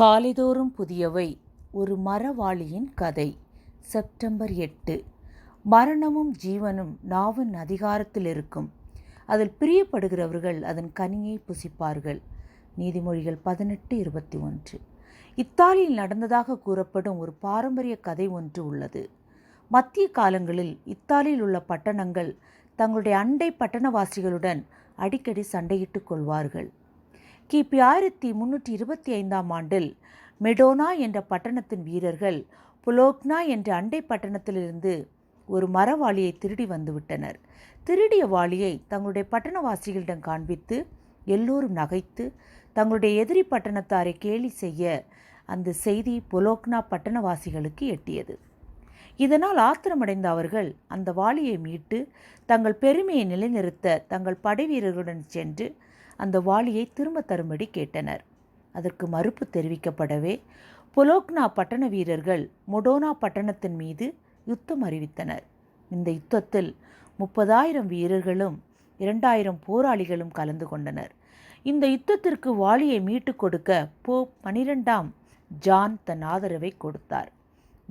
காலைதோறும் புதியவை. ஒரு மரவாளியின் கதை. செப்டம்பர் எட்டு. மரணமும் ஜீவனும் நாவின் அதிகாரத்தில் இருக்கும். அதில் பிரியப்படுகிறவர்கள் அதன் கனியை புசிப்பார்கள். நீதிமொழிகள் பதினெட்டு இருபத்தி ஒன்று. இத்தாலியில் நடந்ததாக கூறப்படும் ஒரு பாரம்பரிய கதை ஒன்று உள்ளது. மத்திய காலங்களில் இத்தாலியில் உள்ள பட்டணங்கள் தங்களுடைய அண்டை பட்டணவாசிகளுடன் அடிக்கடி சண்டையிட்டுக் கொள்வார்கள். கிபி ஆயிரத்தி முன்னூற்றி இருபத்தி ஐந்தாம் ஆண்டில் மெடோனா என்ற பட்டணத்தின் வீரர்கள் புலோக்னா என்ற அண்டை பட்டணத்திலிருந்து ஒரு மரவாளியை திருடி வந்துவிட்டனர். திருடிய வாளியை தங்களுடைய பட்டணவாசிகளிடம் காண்பித்து எல்லோரும் நகைத்து தங்களுடைய எதிரி பட்டணத்தாரை கேலி செய்ய அந்த செய்தி பொலோக்னா பட்டணவாசிகளுக்கு எட்டியது. இதனால் ஆத்திரமடைந்த அவர்கள் அந்த வாளியை மீட்டு தங்கள் பெருமையை நிலைநிறுத்த தங்கள் படை வீரர்களுடன் சென்று அந்த வாளியை திரும்ப தரும்படி கேட்டனர். அதற்கு மறுப்பு தெரிவிக்கப்படவே பொலோக்னா பட்டண வீரர்கள் மொடோனா பட்டணத்தின் மீது யுத்தம் அறிவித்தனர். இந்த யுத்தத்தில் முப்பதாயிரம் வீரர்களும் இரண்டாயிரம் போராளிகளும் கலந்து கொண்டனர். இந்த யுத்தத்திற்கு வாளியை மீட்டு கொடுக்க போ பனிரெண்டாம் ஜான் தன் ஆதரவை கொடுத்தார்.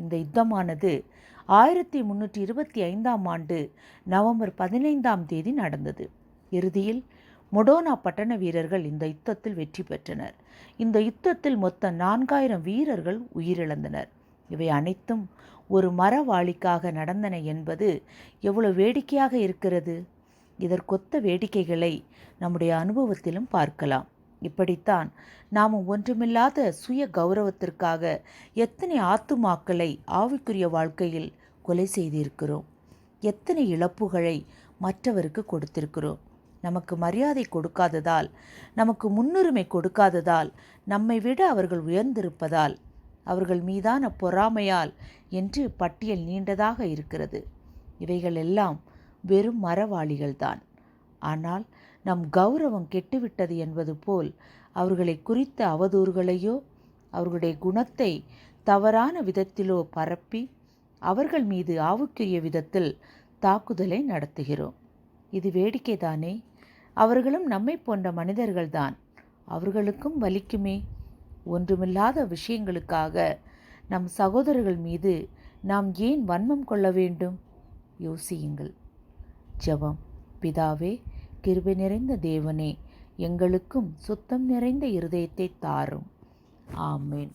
இந்த யுத்தமானது ஆயிரத்தி முன்னூற்றி இருபத்தி ஐந்தாம் ஆண்டு நவம்பர் பதினைந்தாம் தேதி நடந்தது. இறுதியில் மொடோனா பட்டண வீரர்கள் இந்த யுத்தத்தில் வெற்றி பெற்றனர். இந்த யுத்தத்தில் மொத்தம் நான்காயிரம் வீரர்கள் உயிரிழந்தனர். இவை அனைத்தும் ஒரு மரவாளிக்காக நடந்தன என்பது எவ்வளவு வேடிக்கையாக இருக்கிறது? இதற்கொத்த வேடிக்கைகளை நம்முடைய அனுபவத்திலும் பார்க்கலாம். இப்படித்தான் நாம் ஒன்றுமில்லாத சுய கௌரவத்திற்காக எத்தனை ஆத்துமாக்களை ஆவிக்குரிய வாழ்க்கையில் கொலை செய்திருக்கிறோம். எத்தனை இழப்புகளை மற்றவருக்கு கொடுத்திருக்கிறோம். நமக்கு மரியாதை கொடுக்காததால் நமக்கு முன்னுரிமை கொடுக்காததால் நம்மை விட அவர்கள் உயர்ந்திருப்பதால் அவர்கள் மீதான பொறாமையால் என்று பட்டியல் நீண்டதாக இருக்கிறது. இவைகள் எல்லாம் வெறும் மரவாளிகள்தான். ஆனால் நம் கௌரவம் கெட்டுவிட்டது என்பது போல் அவர்களை குறித்த அவதூறுகளையோ அவர்களுடைய குணத்தை தவறான விதத்திலோ பரப்பி அவர்கள் மீது ஆவுக்குரிய விதத்தில் தாக்குதலை நடத்துகிறோம். இது வேடிக்கைதானே? அவர்களும் நம்மை போன்ற மனிதர்கள்தான். அவர்களுக்கும் வலிக்குமே. ஒன்றுமில்லாத விஷயங்களுக்காக நம் சகோதரர்கள் மீது நாம் ஏன் வன்மம் கொள்ள வேண்டும்? யோசியுங்கள். ஜெபம். பிதாவே கிருபை நிறைந்த தேவனே எங்களுக்கும் சுத்தம் நிறைந்த இருதயத்தை தாரும். ஆமேன்.